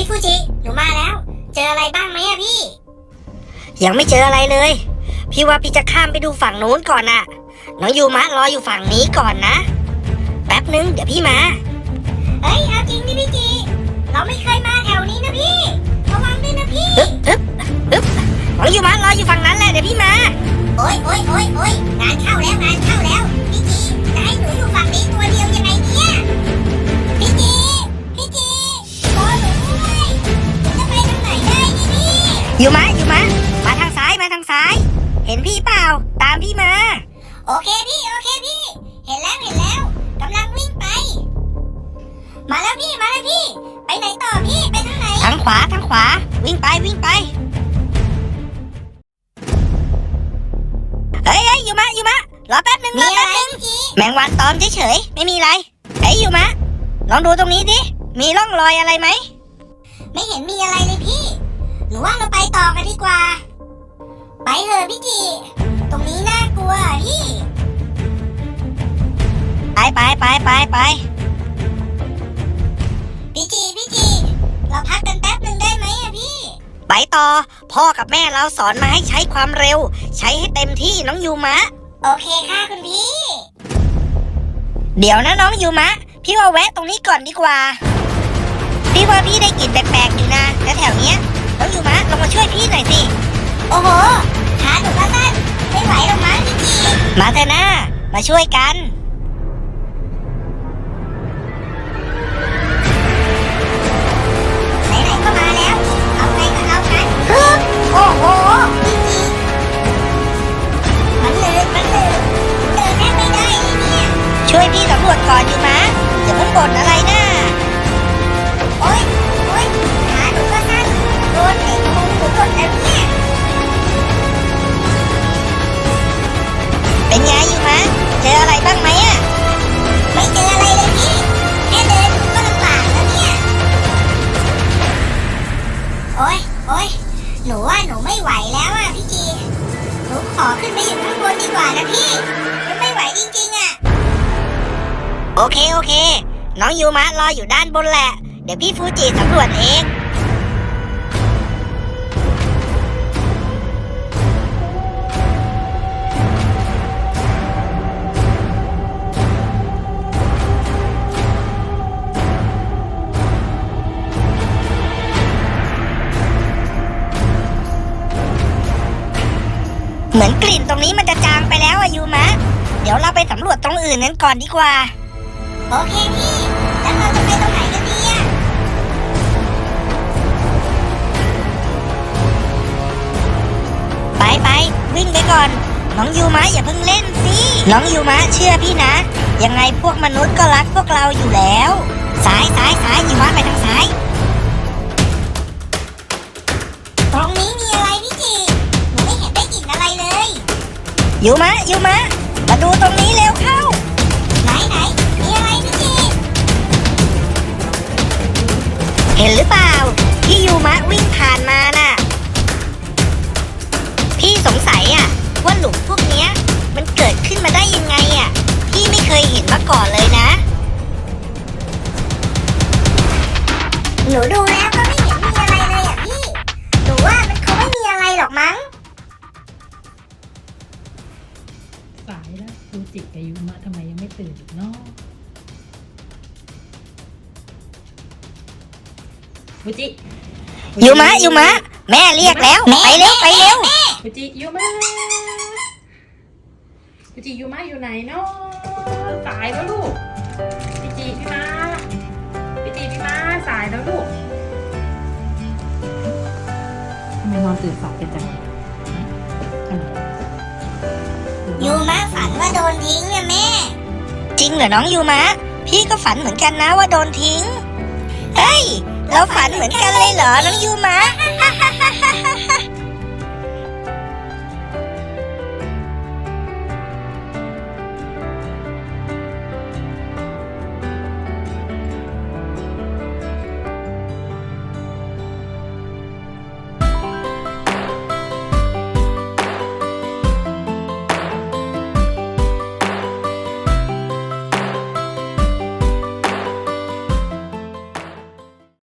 พี่ฟูจิหนูมาแล้ว เจออะไรบ้างไหมอะพี่ ยังไม่เจออะไรเลย พี่ว่าพี่จะข้ามไปดูฝั่งนู้นก่อนน่ะ น้องยูมะรออยู่ฝั่งนี้ก่อนนะ แป๊บนึงเดี๋ยวพี่มา เอ้ยเอาจริงดิพี่จีเราไม่เคยมาแถวนี้นะพี่ ระวังด้วยนะพี่ อึ๊บอึ๊บ ตามพี่มา โอเคพี่โอเคพี่ เห็นแล้วเห็นแล้วกำลังวิ่งไป มาแล้วพี่มาแล้วพี่ ไปไหนต่อพี่ไปทางไหนทางขวาทางขวา วิ่งไปวิ่งไปเฮ้ยเฮ้ยยูมะยูมะรอแป๊บนึงรมีออะแป๊บไรนึงพี่จีแมงวันตอมเฉยๆไม่มีอะไรเฮ้ยยูมะลองดูตรงนี้ดิมีร่องรอยอะไรไหมไม่เห็นมีอะไรเลยพี่ หนูว่าเราไปต่อกันดีกว่า ไปเถอะพี่จี ตรงนี้น่ากลัวอะพี่ไปไปไปไปไปพี่จีพี่จีเราพักกันแป๊บหนึ่งได้ไหมอะพี่ ไปต่อ พ่อกับแม่เราสอนมาให้ใช้ความเร็ว ใช้ให้เต็มที่น้องยูมะ โอเคค่ะคุณพี่ เดี๋ยวนะน้องยูมะ พี่ว่าแวะตรงนี้ก่อนดีกว่า พี่ว่าพี่ได้กลิ่นแปลกๆอยู่นะแล้วแถวเนี้ยน้องยูมะลงมาช่วยพี่หน่อย มาช่วยกัน ไหนๆก็มาแล้ว เอาไงก็เอากันฮึบโอ้โหพี่จีมันเลยมันเลยเดินแทบไม่ได้เลยเนี่ย ช่วยพี่สำรวจก่อนอยู่มะอย่าเพิ่งบ่นอะไรนะ อขึ้นไปอยู่ข้างบนดีกว่านะพี่ มันไม่ไหวจริงๆอะ โอเคโอเค น้องยูมะรออยู่ด้านบนแหละ เดี๋ยวพี่ฟูจิสำรวจเอง เหมือนกลิ่นตรงนี้มันจะจางไปแล้วอะยูมะ เดี๋ยวเราไปสำรวจตรงอื่นนั้นก่อนดีกว่า โอเคพี่ แล้วเราจะไปตรงไหนกันดีอะไปไปวิ่งไปก่อน น้องยูมะอย่าเพิ่งเล่นสิ น้องยูมะเชื่อพี่นะ ยังไงพวกมนุษย์ก็รักพวกเราอยู่แล้วซ้ายซ้ายซ้ายยูมะไปทางซ้าย ยูมะยูมะมาดูตรงนี้เร็วเข้า ไหนไหนมีอะไรพี่จีเห็นหรือเปล่า ที่ยูมะวิ่งผ่านมาน่ะ พี่สงสัยอะว่าหลุมพวกเนี้ย มันเกิดขึ้นมาได้ยังไงอะ พี่ไม่เคยเห็นมาก่อนเลยนะ หนูดูแล้วก็ไม่เห็นมีอะไรเลยอะพี่ หนูว่ามันคงไม่มีอะไรหรอกมั้ง จิกับยุมะทำไมยังไม่ตื่นอีกเนาะฟูจิยูมะยูมะแม่เรียกแล้ว ไปเร็วไปเร็วฟูจิยุมะฟูจิยุมะอยู่ไหนเนาะสายแล้วลูกฟูจิพี่มาฟูจิพี่มาสายแล้วลูกทำไมนอนตื่นสายกันจัง ฝันว่าโดนทิ้งอะแม่ จริงเหรอน้องยูมะ พี่ก็ฝันเหมือนกันนะว่าโดนทิ้ง เฮ้ย เราฝันเหมือนกันเลยเหรอน้องยูมะ